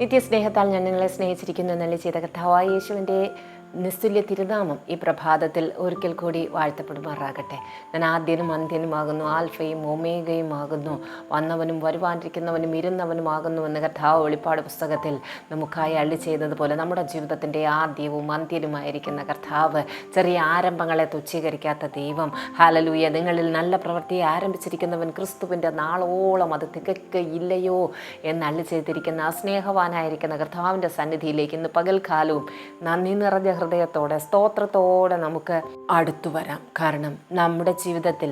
നിത്യസ്നേഹത്താൽ ഞാൻ നിങ്ങളെ സ്നേഹിച്ചിരിക്കുന്നു എന്നല്ലേ ചെയ്ത കഥാവായ യേശുവിന്റെ നിസ്തുല്യ തിരുനാമം ഈ പ്രഭാതത്തിൽ ഒരിക്കൽ കൂടി വാഴ്ത്തപ്പെടുമാറാകട്ടെ. ഞാൻ ആദ്യനും അന്ത്യനുമാകുന്നു ആൽഫയും ഒമേഗയും ആകുന്നു വന്നവനും വരുവാനിരിക്കുന്നവനും ഇരുന്നവനുമാകുന്നു എന്ന കഥാവ് വെളിപ്പാട് പുസ്തകത്തിൽ നമുക്കായി അള്ളി ചെയ്തതുപോലെ നമ്മുടെ ജീവിതത്തിന്റെ ആദ്യവും അന്ത്യനുമായിരിക്കുന്ന കർത്താവ് ചെറിയ ആരംഭങ്ങളെ തുച്ഛീകരിക്കാത്ത ദൈവം. ഹാലലൂയ നിങ്ങളിൽ നല്ല പ്രവൃത്തി ആരംഭിച്ചിരിക്കുന്നവൻ ക്രിസ്തുവിന്റെ നാളോളം അത് തികക്കയില്ലയോ എന്ന് അള്ളി ചെയ്തിരിക്കുന്ന സ്നേഹവാനായിരിക്കുന്ന കർത്താവിന്റെ സന്നിധിയിലേക്ക് ഇന്ന് പകൽക്കാലവും നന്ദി നിറഞ്ഞ ഹൃദയത്തോടെ സ്തോത്രത്തോടെ നമുക്ക് അടുത്തു വരാം. കാരണം നമ്മുടെ ജീവിതത്തിൽ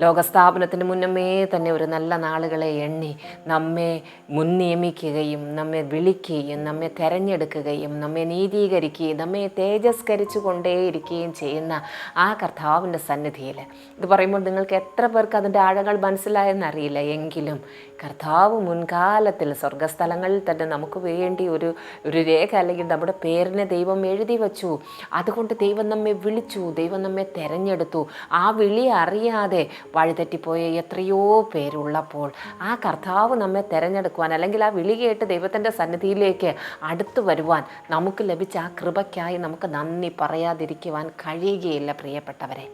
ലോകസ്ഥാപനത്തിന് മുന്നമേ തന്നെ ഒരു നല്ല നാളുകളെ എണ്ണി നമ്മെ മുൻ നിയമിക്കുകയും നമ്മെ വിളിക്കുകയും നമ്മെ തെരഞ്ഞെടുക്കുകയും നമ്മെ നീതീകരിക്കുകയും നമ്മെ തേജസ്കരിച്ചു കൊണ്ടേയിരിക്കുകയും ചെയ്യുന്ന ആ കർത്താവിന്റെ സന്നിധിയിൽ. ഇത് പറയുമ്പോൾ നിങ്ങൾക്ക് എത്ര പേർക്ക് അതിന്റെ ആഴങ്ങൾ മനസ്സിലായെന്നറിയില്ല എങ്കിലും കർത്താവ് മുൻകാലത്തിൽ സ്വർഗസ്ഥലങ്ങളിൽ തന്നെ നമുക്ക് വേണ്ടി ഒരു ഒരു രേഖ അല്ലെങ്കിൽ നമ്മുടെ പേരിനെ ദൈവം എഴുതി വച്ചു. അതുകൊണ്ട് ദൈവം നമ്മെ വിളിച്ചു ദൈവം നമ്മെ തെരഞ്ഞെടുത്തു. ആ വിളി അറിയാതെ വഴിതെറ്റിപ്പോയ എത്രയോ പേരുള്ളപ്പോൾ ആ കർത്താവ് നമ്മെ തിരഞ്ഞെടുക്കുവാൻ അല്ലെങ്കിൽ ആ വിളി കേട്ട് ദൈവത്തിന്റെ സന്നിധിയിലേക്ക് അടുത്തു വരുവാൻ നമുക്ക് ലഭിച്ച ആ കൃപയ്ക്കായി നമുക്ക് നന്ദി പറയാതിരിക്കുവാൻ കഴിയുകയില്ല പ്രിയപ്പെട്ടവരെ.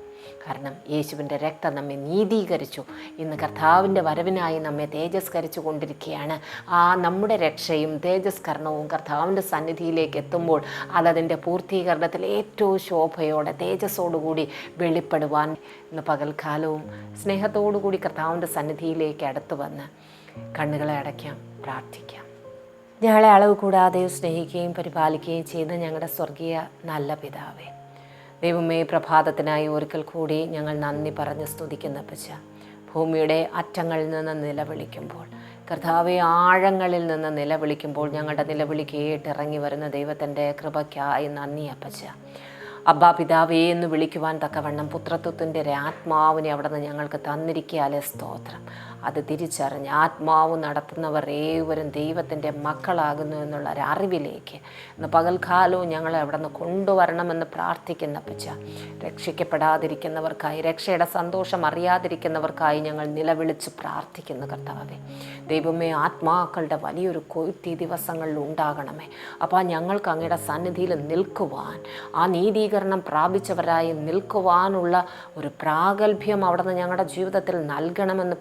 കാരണം യേശുവിന്റെ രക്തം നമ്മെ നീതീകരിച്ചു. ഇന്ന് കർത്താവിന്റെ വരവിനായി നമ്മെ തേജസ്കരിച്ചു കൊണ്ടിരിക്കുകയാണ്. ആ നമ്മുടെ രക്ഷയും തേജസ്കരണവും കർത്താവിന്റെ സന്നിധിയിലേക്ക് എത്തുമ്പോൾ അതതിന്റെ പൂർത്തീകരണത്തിൽ ഏറ്റവും ശോഭയോടെ തേജസ്സോടുകൂടി വെളിപ്പെടുവാൻ ഇന്ന് പകൽക്കാലവും സ്നേഹത്തോടുകൂടി കർത്താവിന്റെ സന്നിധിയിലേക്ക് അടുത്തു വന്ന് കണ്ണുകളെ അടയ്ക്കാം പ്രാർത്ഥിക്കാം. ഞങ്ങളെ അളവ് കൂടാതെ സ്നേഹിക്കുകയും പരിപാലിക്കുകയും ചെയ്യുന്ന ഞങ്ങളുടെ സ്വർഗീയ നല്ല പിതാവേ ദൈവമേ പ്രഭാതത്തിനായി ഒരിക്കൽ കൂടി ഞങ്ങൾ നന്ദി പറഞ്ഞ് സ്തുതിക്കുന്ന പച്ച ഭൂമിയുടെ അറ്റങ്ങളിൽ നിന്ന് നിലവിളിക്കുമ്പോൾ കർത്താവെ ആഴങ്ങളിൽ നിന്ന് നിലവിളിക്കുമ്പോൾ ഞങ്ങളുടെ നിലവിളി കേട്ടിറങ്ങി വരുന്ന ദൈവത്തിന്റെ കൃപയ്ക്കായി നന്ദി അപ്പച്ച. അബ്ബാ പിതാവേ എന്ന് വിളിക്കുവാൻ തക്കവണ്ണം പുത്രത്വത്തിന്റെ ആത്മാവിനെ അവിടെ നിന്ന് ഞങ്ങൾക്ക് തന്നിരിക്കാലേ സ്തോത്രം. അത് തിരിച്ചറിഞ്ഞ് ആത്മാവ് നടത്തുന്നവർ ഏവരും ദൈവത്തിന്റെ മക്കളാകുന്നു എന്നുള്ള ഒരു അറിവിലേക്ക്. ഇന്ന് പകൽക്കാലവും ഞങ്ങളെ അവിടെ നിന്ന് കൊണ്ടുവരണമെന്ന് പ്രാർത്ഥിക്കുന്ന പച്ച രക്ഷിക്കപ്പെടാതിരിക്കുന്നവർക്കായി രക്ഷയുടെ സന്തോഷം അറിയാതിരിക്കുന്നവർക്കായി ഞങ്ങൾ നിലവിളിച്ച് പ്രാർത്ഥിക്കുന്നു കർത്താവേ. ദൈവമേ ആത്മാക്കളുടെ വലിയൊരു കൊയ്ത്തി ദിവസങ്ങളിൽ ഉണ്ടാകണമേ. അപ്പോൾ ഞങ്ങൾക്ക് അങ്ങയുടെ സന്നിധിയിൽ നിൽക്കുവാൻ ആ നീതീകരണം പ്രാപിച്ചവരായി നിൽക്കുവാനുള്ള ഒരു പ്രാഗൽഭ്യം അവിടെ നിന്ന് ഞങ്ങളുടെ ജീവിതത്തിൽ നൽകണമെന്ന്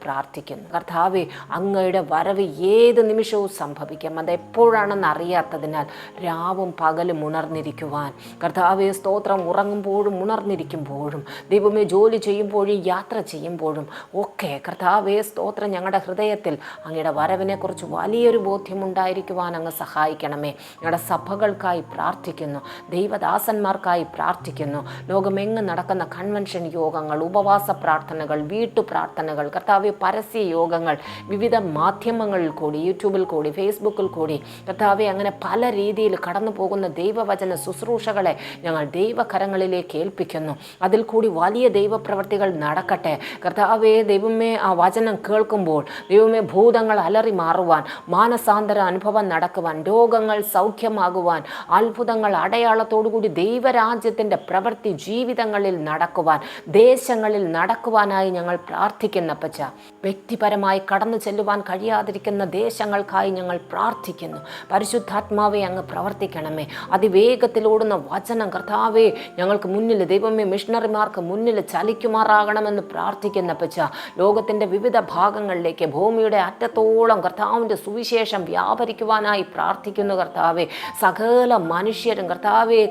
പ്രാർത്ഥിക്കുന്നു കർത്താവെ അങ്ങയുടെ വരവ് ഏത് നിമിഷവും സംഭവിക്കാം. അത് എപ്പോഴാണെന്ന് അറിയാത്തതിനാൽ രാവും പകലും ഉണർന്നിരിക്കുവാൻ. കർത്താവെ സ്തോത്രം ഉറങ്ങുമ്പോഴും ഉണർന്നിരിക്കുമ്പോഴും ദൈവമേ ജോലി ചെയ്യുമ്പോഴും യാത്ര ചെയ്യുമ്പോഴും ഒക്കെ കർത്താവെ സ്തോത്രം ഞങ്ങളുടെ ഹൃദയത്തിൽ അങ്ങയുടെ വരവിനെക്കുറിച്ച് വലിയൊരു ബോധ്യമുണ്ടായിരിക്കുവാൻ അങ്ങ് സഹായിക്കണമേ. ഞങ്ങളുടെ സഭകൾക്കായി പ്രാർത്ഥിക്കുന്നു. ദൈവദാസന്മാർക്കായി പ്രാർത്ഥിക്കുന്നു. ലോകമെങ്ങ് നടക്കുന്ന കൺവെൻഷൻ യോഗങ്ങൾ ഉപവാസ പ്രാർത്ഥനകൾ വീട്ടു പ്രാർത്ഥനകൾ കർത്താവ് പരസ്യ യോഗങ്ങൾ വിവിധ മാധ്യമങ്ങളിൽ കൂടി യൂട്യൂബിൽ കൂടി ഫേസ്ബുക്കിൽ കൂടി കർത്താവെ അങ്ങനെ പല രീതിയിൽ കടന്നു പോകുന്ന ദൈവവചന ശുശ്രൂഷകളെ ഞങ്ങൾ ദൈവകരങ്ങളിലേക്ക് ഏൽപ്പിക്കുന്നു. അതിൽ കൂടി വലിയ ദൈവപ്രവർത്തികൾ നടക്കട്ടെ. കർത്താവെ ദൈവമേ ആ വചനം കേൾക്കുമ്പോൾ ദൈവമേ ഭൂതങ്ങൾ അലറി മാറുവാൻ മാനസാന്തര അനുഭവം നടക്കുവാൻ രോഗങ്ങൾ സൗഖ്യമാകുവാൻ അത്ഭുതങ്ങൾ അടയാളത്തോടുകൂടി ദൈവരാജ്യത്തിന്റെ പ്രവൃത്തി ജീവിതങ്ങളിൽ നടക്കുവാൻ ദേശങ്ങളിൽ നടക്കുവാനായി ഞങ്ങൾ പ്രാർത്ഥിക്കുന്ന പച്ച വ്യക്തിപരമായി കടന്നു ചെല്ലുവാൻ കഴിയാതിരിക്കുന്ന ദേശങ്ങൾക്കായി ഞങ്ങൾ പ്രാർത്ഥിക്കുന്നു. പരിശുദ്ധാത്മാവെ അങ്ങ് പ്രവർത്തിക്കണമേ. അതിവേഗത്തിലോടുന്ന വചനം കർത്താവേ ഞങ്ങൾക്ക് മുന്നിൽ ദൈവമേ മിഷണറിമാർക്ക് മുന്നിൽ ചലിക്കുമാറാകണമെന്ന് പ്രാർത്ഥിക്കുന്ന പച്ച ലോകത്തിന്റെ വിവിധ ഭാഗങ്ങളിലേക്ക് ഭൂമിയുടെ അറ്റത്തോളം കർത്താവിന്റെ സുവിശേഷം വ്യാപരിക്കുവാനായി പ്രാർത്ഥിക്കുന്നു കർത്താവെ. സകല മനുഷ്യരും കർത്താവെ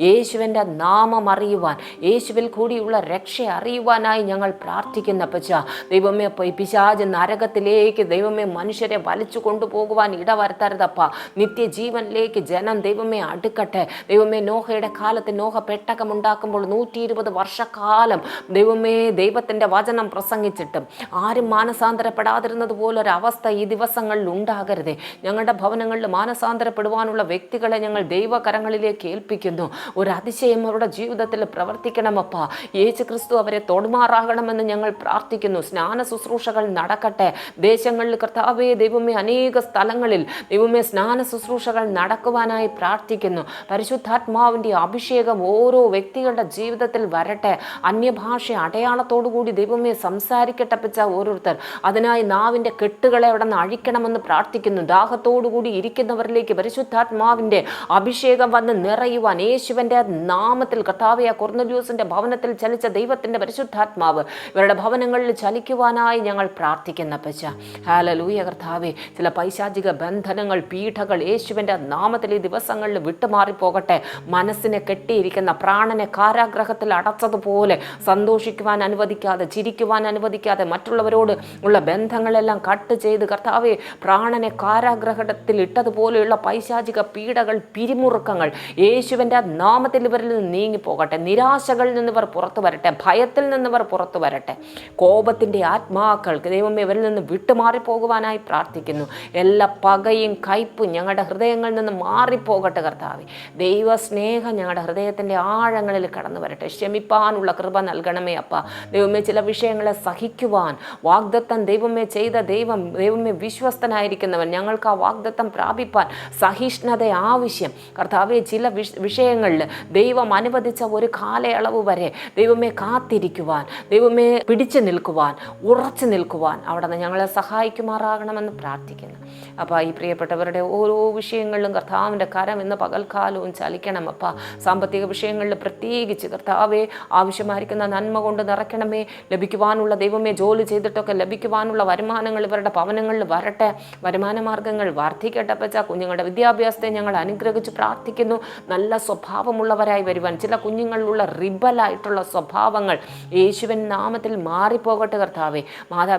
യേശുവിന്റെ നാമം അറിയുവാൻ യേശുവിൽ കൂടിയുള്ള രക്ഷ അറിയുവാനായി ഞങ്ങൾ പ്രാർത്ഥിക്കുന്ന പച്ച ദൈവമേ ഈ പിശാജ് നരകത്തിലേക്ക് ദൈവമേ മനുഷ്യരെ വലിച്ചു കൊണ്ടുപോകുവാൻ ഇടവരുത്തരുതപ്പ. നിത്യജീവനിലേക്ക് ജനം ദൈവമേ അടുക്കട്ടെ. ദൈവമേ നോഹയുടെ കാലത്ത് നോഹ പെട്ടകമുണ്ടാക്കുമ്പോൾ നൂറ്റി ഇരുപത് വർഷക്കാലം ദൈവമേ ദൈവത്തിന്റെ വചനം പ്രസംഗിച്ചിട്ടും ആരും മാനസാന്തരപ്പെടാതിരുന്നത് പോലൊരു അവസ്ഥ ഈ ദിവസങ്ങളിൽ ഉണ്ടാകരുതേ. ഞങ്ങളുടെ ഭവനങ്ങളിൽ മാനസാന്തരപ്പെടുവാനുള്ള വ്യക്തികളെ ഞങ്ങൾ ദൈവകരങ്ങളിലേക്ക് ഏൽപ്പിക്കുന്നു. ഒരു അതിശയം അവരുടെ ജീവിതത്തിൽ പ്രവർത്തിക്കണമപ്പ. യേശു ക്രിസ്തു അവരെ തൊടുമാറാകണമെന്ന് ഞങ്ങൾ പ്രാർത്ഥിക്കുന്നു. സ്നാന ശുശ്രൂഷകൾ നടക്കട്ടെ. ദേശങ്ങളിൽ കർത്താവേ ദൈവമേ അനേക സ്ഥലങ്ങളിൽ ദൈവമേ സ്നാന ശുശ്രൂഷകൾ നടക്കുവാനായി പ്രാർത്ഥിക്കുന്നു. പരിശുദ്ധാത്മാവിന്റെ അഭിഷേകം ഓരോ വ്യക്തികളുടെ ജീവിതത്തിൽ വരട്ടെ. അന്യഭാഷ അടയാളത്തോടുകൂടി ദൈവമേ സംസാരിക്കട്ടെ പിച്ച ഓരോരുത്തർ. അതിനായി നാവിന്റെ കെട്ടുകളെ അവിടെ നിന്ന് അഴിക്കണമെന്ന് പ്രാർത്ഥിക്കുന്നു. ദാഹത്തോടുകൂടി ഇരിക്കുന്നവരിലേക്ക് പരിശുദ്ധാത്മാവിന്റെ അഭിഷേകം വന്ന് നിറയുവാൻ യേശുവിന്റെ നാമത്തിൽ കർത്താവിയ കൊർന്നല്യൂസിന്റെ ഭവനത്തിൽ ചലിച്ച ദൈവത്തിന്റെ പരിശുദ്ധാത്മാവ് ഇവരുടെ ഭവനങ്ങളിൽ ചലിക്കുവാനായി ഞങ്ങൾ പ്രാർത്ഥിക്കുന്ന പച്ച ഹാലലൂയ കർത്താവെ. ചില പൈശാചിക ബന്ധനങ്ങൾ പീഠകൾ യേശുവിന്റെ നാമത്തിൽ ഈ ദിവസങ്ങളിൽ വിട്ടുമാറിപ്പോകട്ടെ. മനസ്സിനെ കെട്ടിയിരിക്കുന്ന പ്രാണനെ കാരാഗ്രഹത്തിൽ അടച്ചതുപോലെ സന്തോഷിക്കുവാൻ അനുവദിക്കാതെ ചിരിക്കുവാൻ അനുവദിക്കാതെ മറ്റുള്ളവരോട് ഉള്ള ബന്ധങ്ങളെല്ലാം കട്ട് ചെയ്ത് കർത്താവെ പ്രാണനെ കാരാഗ്രഹത്തിൽ ഇട്ടതുപോലെയുള്ള പൈശാചിക പീഡകൾ പിരിമുറുക്കങ്ങൾ യേശുവിന്റെ നാമത്തിൽ ഇവരിൽ നിന്ന് നീങ്ങിപ്പോകട്ടെ. നിരാശകളിൽ നിന്നിവർ പുറത്തു വരട്ടെ. ഭയത്തിൽ നിന്നിവർ പുറത്തു വരട്ടെ. കോപത്തിന്റെ ആത്മാക്കൾക്ക് ദൈവം ഇവരിൽ നിന്ന് വിട്ടുമാറിപ്പോകുവാനായി പ്രാർത്ഥിക്കുന്നു. എല്ലാ പകയും കയ്പും ഞങ്ങളുടെ ഹൃദയങ്ങളിൽ നിന്ന് മാറിപ്പോകട്ടെ കർത്താവെ. ദൈവ സ്നേഹം ഞങ്ങളുടെ ഹൃദയത്തിന്റെ ആഴങ്ങളിൽ കടന്നു വരട്ടെ. ക്ഷമിപ്പാനുള്ള കൃപ നൽകണമേ അപ്പ. ദൈവമേ ചില വിഷയങ്ങളെ സഹിക്കുവാൻ വാഗ്ദത്തം ദൈവമേ ചെയ്ത ദൈവം ദൈവമേ വിശ്വസ്തനായിരിക്കുന്നവൻ ഞങ്ങൾക്ക് ആ വാഗ്ദത്തം പ്രാപിപ്പാൻ സഹിഷ്ണുത ആവശ്യം. കർത്താവെ ചില വിഷ വിഷയങ്ങളിൽ ദൈവം അനുവദിച്ച ഒരു കാലയളവ് വരെ ദൈവമേ കാത്തിരിക്കുവാൻ ദൈവമേ പിടിച്ചു നിൽക്കുവാൻ ഉറച്ചു നിൽക്കുവാൻ അവിടെ നിന്ന് ഞങ്ങളെ സഹായിക്കുമാറാകണമെന്ന് പ്രാർത്ഥിക്കുന്നു. അപ്പോൾ ഈ പ്രിയപ്പെട്ടവരുടെ ഓരോ വിഷയങ്ങളിലും കർത്താവിന്റെ കരം ഇന്ന് പകൽക്കാലവും ചലിക്കണം അപ്പ. സാമ്പത്തിക വിഷയങ്ങളിൽ പ്രത്യേകിച്ച് കർത്താവെ ആവശ്യമായിരിക്കുന്ന നന്മ കൊണ്ട് നിറയ്ക്കണമേ. ലഭിക്കുവാനുള്ള ദൈവമേ ജോലി ചെയ്തിട്ടൊക്കെ ലഭിക്കുവാനുള്ള വരുമാനങ്ങൾ ഇവരുടെ ഭവനങ്ങളിൽ വരട്ടെ. വരുമാന മാർഗങ്ങൾ വർദ്ധിക്കട്ടെ പച്ച കുഞ്ഞുങ്ങളുടെ വിദ്യാഭ്യാസത്തെ ഞങ്ങൾ അനുഗ്രഹിച്ച് പ്രാർത്ഥിക്കുന്നു. നല്ല സ്വഭാവമുള്ളവരായി വരുവാൻ. ചില കുഞ്ഞുങ്ങളിലുള്ള റിബലായിട്ടുള്ള സ്വഭാവങ്ങൾ യേശുവൻ നാമത്തിൽ മാറിപ്പോകട്ടെ കർത്താവെ.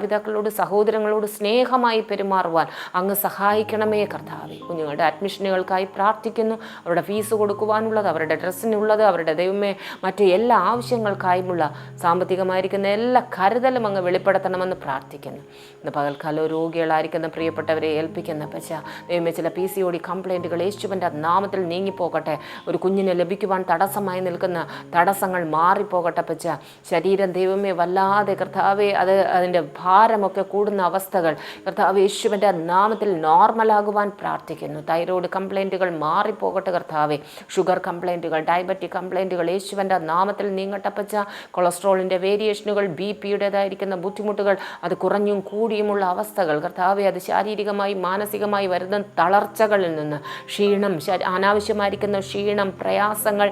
മാതാപിതാക്കളോട് സഹോദരങ്ങളോട് സ്നേഹമായി പെരുമാറുവാൻ അങ്ങ് സഹായിക്കണമേ കർത്താവെ. കുഞ്ഞുങ്ങളുടെ അഡ്മിഷനുകൾക്കായി പ്രാർത്ഥിക്കുന്നു. അവരുടെ ഫീസ് കൊടുക്കുവാനുള്ളത് അവരുടെ ഡ്രസ്സിനുള്ളത് അവരുടെ ദൈവമേ മറ്റ് എല്ലാ ആവശ്യങ്ങൾക്കായുമുള്ള സാമ്പത്തികമായിരിക്കുന്ന എല്ലാ കരുതലും അങ്ങ് വെളിപ്പെടുത്തണമെന്ന് പ്രാർത്ഥിക്കുന്നു. ഇന്ന് പകൽക്കാലം രോഗികളായിരിക്കുന്ന പ്രിയപ്പെട്ടവരെ ഏൽപ്പിക്കുന്ന. പച്ച ദൈവമേ ചില പി സി ഒ ഡി കംപ്ലൈന്റുകൾ യേശുവിന്റെ നാമത്തിൽ നീങ്ങിപ്പോകട്ടെ. ഒരു കുഞ്ഞിനെ ലഭിക്കുവാൻ തടസ്സമായി നിൽക്കുന്ന തടസ്സങ്ങൾ മാറിപ്പോകട്ടെ പച്ച ശരീരം ദൈവമേ വല്ലാതെ കർത്താവെ അത് അതിന്റെ ഭാരമൊക്കെ കൂടുന്ന അവസ്ഥകൾ കർത്താവ് യേശുവിന്റെ നാമത്തിൽ നോർമലാകുവാൻ പ്രാർത്ഥിക്കുന്നു. തൈറോയ്ഡ് കംപ്ലൈന്റുകൾ മാറിപ്പോകട്ടെ കർത്താവെ. ഷുഗർ കംപ്ലൈന്റുകൾ ഡയബറ്റിക് കംപ്ലൈന്റുകൾ യേശുവിന്റെ നാമത്തിൽ നീങ്ങട്ടപ്പച്ച കൊളസ്ട്രോളിന്റെ വേരിയേഷനുകൾ ബി പിയുടേതായിരിക്കുന്ന ബുദ്ധിമുട്ടുകൾ അത് കുറഞ്ഞും കൂടിയുമുള്ള അവസ്ഥകൾ കർത്താവെ അത് ശാരീരികമായി മാനസികമായി വരുന്ന തളർച്ചകളിൽ നിന്ന് ക്ഷീണം അനാവശ്യമായിരിക്കുന്ന ക്ഷീണം പ്രയാസങ്ങൾ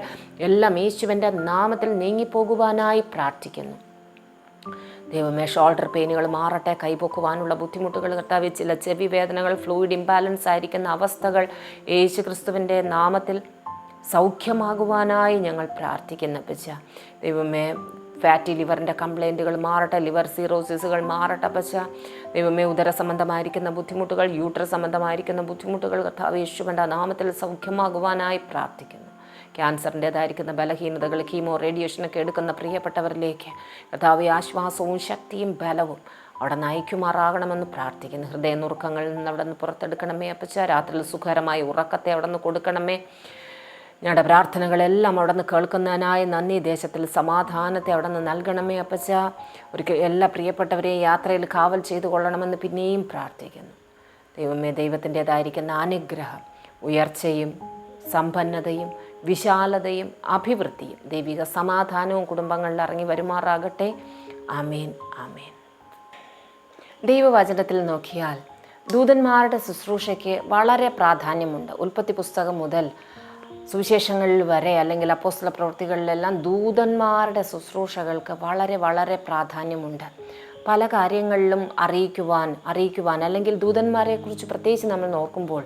എല്ലാം യേശുവിന്റെ നാമത്തിൽ നീങ്ങിപ്പോകുവാനായി പ്രാർത്ഥിക്കുന്നു. ദൈവമേ ഷോൾഡർ പെയിനുകൾ മാറട്ടെ കൈപൊക്കുവാനുള്ള ബുദ്ധിമുട്ടുകൾ കർത്താവ് ചില ചെവി വേദനകൾ ഫ്ലൂയിഡ് ഇംബാലൻസ് ആയിരിക്കുന്ന അവസ്ഥകൾ യേശു ക്രിസ്തുവിന്റെ നാമത്തിൽ സൗഖ്യമാകുവാനായി ഞങ്ങൾ പ്രാർത്ഥിക്കുന്ന പച്ച ദൈവമേ ഫാറ്റി ലിവറിന്റെ കംപ്ലൈന്റുകൾ മാറട്ടെ ലിവർ സീറോസിസുകൾ മാറട്ടെ പച്ച ദൈവമേ ഉദര സംബന്ധമായിരിക്കുന്ന ബുദ്ധിമുട്ടുകൾ യൂട്ടർ സംബന്ധമായിരിക്കുന്ന ബുദ്ധിമുട്ടുകൾ കർത്താവ് യേശുവിന്റെ നാമത്തിൽ സൗഖ്യമാകുവാനായി പ്രാർത്ഥിക്കുന്നു. ക്യാൻസറിന്റേതായിരിക്കുന്ന ബലഹീനതകൾ കീമോ റേഡിയേഷനൊക്കെ എടുക്കുന്ന പ്രിയപ്പെട്ടവരിലേക്ക് കഥാവി ആശ്വാസവും ശക്തിയും ബലവും അവിടെ നയിക്കുമാറാകണമെന്ന് പ്രാർത്ഥിക്കുന്നു. ഹൃദയ നുറുക്കങ്ങളിൽ നിന്ന് അവിടെ നിന്ന് പുറത്തെടുക്കണമേ അപ്പച്ച. രാത്രിയിൽ സുഖകരമായ ഉറക്കത്തെ അവിടെ നിന്ന് കൊടുക്കണമേ. ഞങ്ങളുടെ പ്രാർത്ഥനകളെല്ലാം അവിടെ നിന്ന് കേൾക്കുന്നതിനായി നന്ദി. ദേശത്തിൽ സമാധാനത്തെ അവിടെ നിന്ന് നൽകണമേ അപ്പച്ച. ഒരിക്കൽ എല്ലാ പ്രിയപ്പെട്ടവരെയും യാത്രയിൽ കാവൽ ചെയ്തു കൊള്ളണമെന്ന് പിന്നെയും പ്രാർത്ഥിക്കുന്നു. ദൈവമേ ദൈവത്തിന്റെതായിരിക്കുന്ന അനുഗ്രഹം ഉയർച്ചയും സമ്പന്നതയും വിശാലതയും അഭിവൃദ്ധിയും. ദൈവിക സമാധാനവും കുടുംബങ്ങളിൽ ഇറങ്ങി വരുമാറാകട്ടെ. അമേൻ അമേൻ ദൈവവചനത്തിൽ നോക്കിയാൽ ദൂതന്മാരുടെ ശുശ്രൂഷയ്ക്ക് വളരെ പ്രാധാന്യമുണ്ട്. ഉൽപ്പത്തി പുസ്തകം മുതൽ സുവിശേഷങ്ങളിൽ വരെ അല്ലെങ്കിൽ അപ്പോസ്തല പ്രവൃത്തികളിലെല്ലാം ദൂതന്മാരുടെ ശുശ്രൂഷകൾക്ക് വളരെ വളരെ പ്രാധാന്യമുണ്ട്. പല കാര്യങ്ങളിലും അറിയിക്കുവാൻ അറിയിക്കുവാൻ അല്ലെങ്കിൽ ദൂതന്മാരെക്കുറിച്ച് പ്രത്യേകിച്ച് നമ്മൾ നോക്കുമ്പോൾ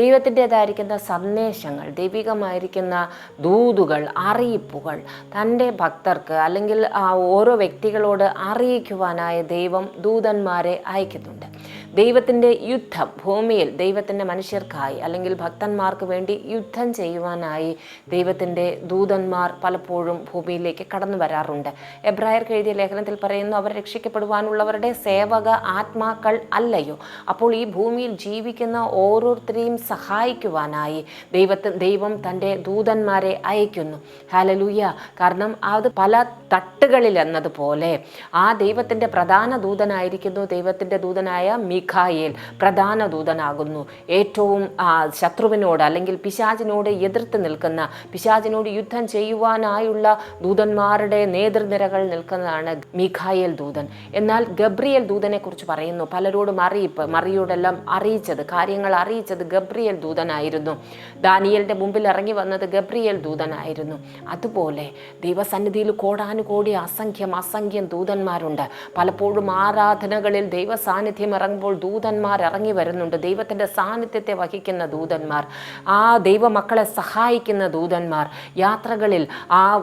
ദൈവത്തിന്റെതായിരിക്കുന്ന സന്ദേശങ്ങൾ ദൈവികമായിരിക്കുന്ന ദൂതുകൾ അറിയിപ്പുകൾ തന്റെ ഭക്തർക്ക് അല്ലെങ്കിൽ ആ ഓരോ വ്യക്തികളോട് അറിയിക്കുവാനായ ദൈവം ദൂതന്മാരെ അയക്കുന്നുണ്ട്. ദൈവത്തിന്റെ യുദ്ധം ഭൂമിയിൽ ദൈവത്തിന്റെ മനുഷ്യർക്കായി അല്ലെങ്കിൽ ഭക്തന്മാർക്ക് വേണ്ടി യുദ്ധം ചെയ്യുവാനായി ദൈവത്തിന്റെ ദൂതന്മാർ പലപ്പോഴും ഭൂമിയിലേക്ക് കടന്നു വരാറുണ്ട്. എബ്രായർക്ക് എഴുതിയ ലേഖനത്തിൽ പറയുന്നു അവർ രക്ഷിക്കപ്പെടുവാനുള്ളവരുടെ സേവക ആത്മാക്കൾ അല്ലയോ. അപ്പോൾ ഈ ഭൂമിയിൽ ജീവിക്കുന്ന ഓരോരുത്തരെയും സഹായിക്കുവാനായി ദൈവത്തെ ദൈവം തന്റെ ദൂതന്മാരെ അയക്കുന്നു. ഹാലലൂയ കാരണം അത് പല തട്ടുകളിൽ എന്നതുപോലെ ആ ദൈവത്തിന്റെ പ്രധാന ദൂതനായിരിക്കുന്നു ദൈവത്തിന്റെ ദൂതനായ മിഖായേൽ പ്രധാന ദൂതനാകുന്നു. ഏറ്റവും ആ, ശത്രുവിനോട് അല്ലെങ്കിൽ പിശാചിനോട് എതിർത്ത് നിൽക്കുന്ന പിശാചിനോട് യുദ്ധം ചെയ്യുവാനായുള്ള ദൂതന്മാരുടെ നേതൃനിരകൾ നിൽക്കുന്നതാണ് മീഖായേൽ ദൂതൻ. എന്നാൽ ഗബ്രിയേൽ ദൂതനെ കുറിച്ച് പറയുന്നു. പലരോടും അറിയിപ്പ് മറിയോടെല്ലാം അറിയിച്ചത് കാര്യങ്ങൾ അറിയിച്ചത് ഗബ്രിയേൽ ദൂതനായിരുന്നു. ദാനിയലിന്റെ മുമ്പിൽ ഇറങ്ങി വന്നത് ഗബ്രിയേൽ ദൂതനായിരുന്നു. അതുപോലെ ദൈവസന്നിധിയിൽ കോടാനുകോടി അസംഖ്യം അസംഖ്യം ദൂതന്മാരുണ്ട്. പലപ്പോഴും ആരാധനകളിൽ ദൈവസാന്നിധ്യം ഇറങ്ങുമ്പോൾ ദൂതന്മാർ ഇറങ്ങി വരുന്നുണ്ട്. ദൈവത്തിന്റെ സാന്നിധ്യത്തെ വഹിക്കുന്ന ദൂതന്മാർ ആ ദൈവമക്കളെ സഹായിക്കുന്ന ദൂതന്മാർ യാത്രകളിൽ ആ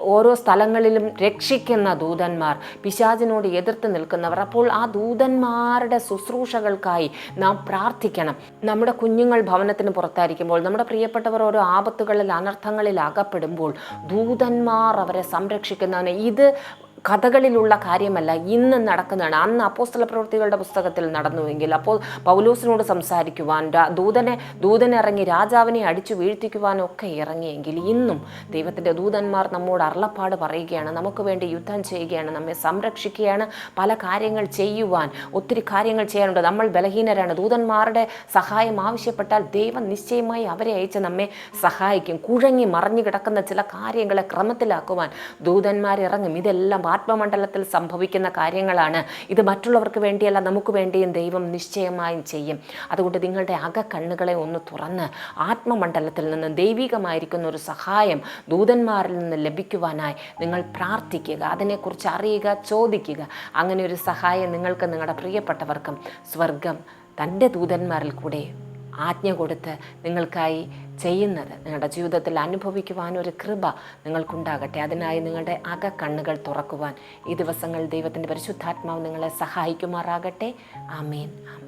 ഓരോ സ്ഥലങ്ങളിലും രക്ഷിക്കുന്ന ദൂതന്മാർ പിശാചിനോട് എതിർത്ത് നിൽക്കുന്നവർ. അപ്പോൾ ആ ദൂതന്മാരുടെ ശുശ്രൂഷകൾക്കായി നാം പ്രാർത്ഥിക്കണം. നമ്മുടെ കുഞ്ഞുങ്ങൾ ഭവനത്തിന് പുറത്തായിരിക്കുമ്പോൾ നമ്മുടെ പ്രിയപ്പെട്ടവർ ഓരോ ആപത്തുകളിൽ അനർത്ഥങ്ങളിൽ അകപ്പെടുമ്പോൾ ദൂതന്മാർ അവരെ സംരക്ഷിക്കുന്നതിന് ഇത് കഥകളിലുള്ള കാര്യമല്ല ഇന്ന് നടക്കുന്നതാണ്. അന്ന് അപ്പോസ്തല പ്രവൃത്തികളുടെ പുസ്തകത്തിൽ നടന്നുവെങ്കിൽ അപ്പോൾ പൗലോസിനോട് സംസാരിക്കുവാൻ ദൂതനെ ദൂതനിറങ്ങി രാജാവിനെ അടിച്ചു വീഴ്ത്തിക്കുവാനൊക്കെ ഇറങ്ങിയെങ്കിൽ ഇന്നും ദൈവത്തിന്റെ ദൂതന്മാർ നമ്മോട് അരുളപ്പാട് പറയുകയാണ് നമുക്ക് വേണ്ടി യുദ്ധം ചെയ്യുകയാണ് നമ്മെ സംരക്ഷിക്കുകയാണ് പല കാര്യങ്ങൾ ചെയ്യുവാൻ ഒത്തിരി കാര്യങ്ങൾ ചെയ്യാനുണ്ട്. നമ്മൾ ബലഹീനരാണ്. ദൂതന്മാരുടെ സഹായം ആവശ്യപ്പെട്ടാൽ ദൈവം നിശ്ചയമായി അവരെ അയച്ച് നമ്മെ സഹായിക്കും. കുഴങ്ങി മറിഞ്ഞു കിടക്കുന്ന ചില കാര്യങ്ങളെ ക്രമത്തിലാക്കുവാൻ ദൂതന്മാരിറങ്ങും ഇതെല്ലാം ആത്മമണ്ഡലത്തിൽ സംഭവിക്കുന്ന കാര്യങ്ങളാണ്. ഇത് മറ്റുള്ളവർക്ക് വേണ്ടിയല്ല നമുക്ക് വേണ്ടിയും ദൈവം നിശ്ചയമായും ചെയ്യും. അതുകൊണ്ട് നിങ്ങളുടെ അക കണ്ണുകളെ ഒന്ന് തുറന്ന് ആത്മമണ്ഡലത്തിൽ നിന്ന് ദൈവികമായിരിക്കുന്ന ഒരു സഹായം ദൂതന്മാരിൽ നിന്ന് ലഭിക്കുവാനായി നിങ്ങൾ പ്രാർത്ഥിക്കുക അതിനെക്കുറിച്ച് അറിയുക ചോദിക്കുക. അങ്ങനെ ഒരു സഹായം നിങ്ങൾക്ക് നിങ്ങളുടെ പ്രിയപ്പെട്ടവർക്കും സ്വർഗം തന്റെ ദൂതന്മാരിൽ കൂടെ ആജ്ഞ കൊടുത്ത് നിങ്ങൾക്കായി ചെയ്യുന്നത്. നിങ്ങളുടെ ജീവിതത്തിൽ അനുഭവിക്കുവാൻ ഒരു കൃപ നിങ്ങൾക്കുണ്ടാകട്ടെ. അതിനായി നിങ്ങളുടെ അകക്കണ്ണുകൾ തുറക്കുവാൻ ഈ ദിവസങ്ങൾ ദൈവത്തിന്റെ പരിശുദ്ധാത്മാവ് നിങ്ങളെ സഹായിക്കുമാറാകട്ടെ. ആമേൻ ആമേൻ.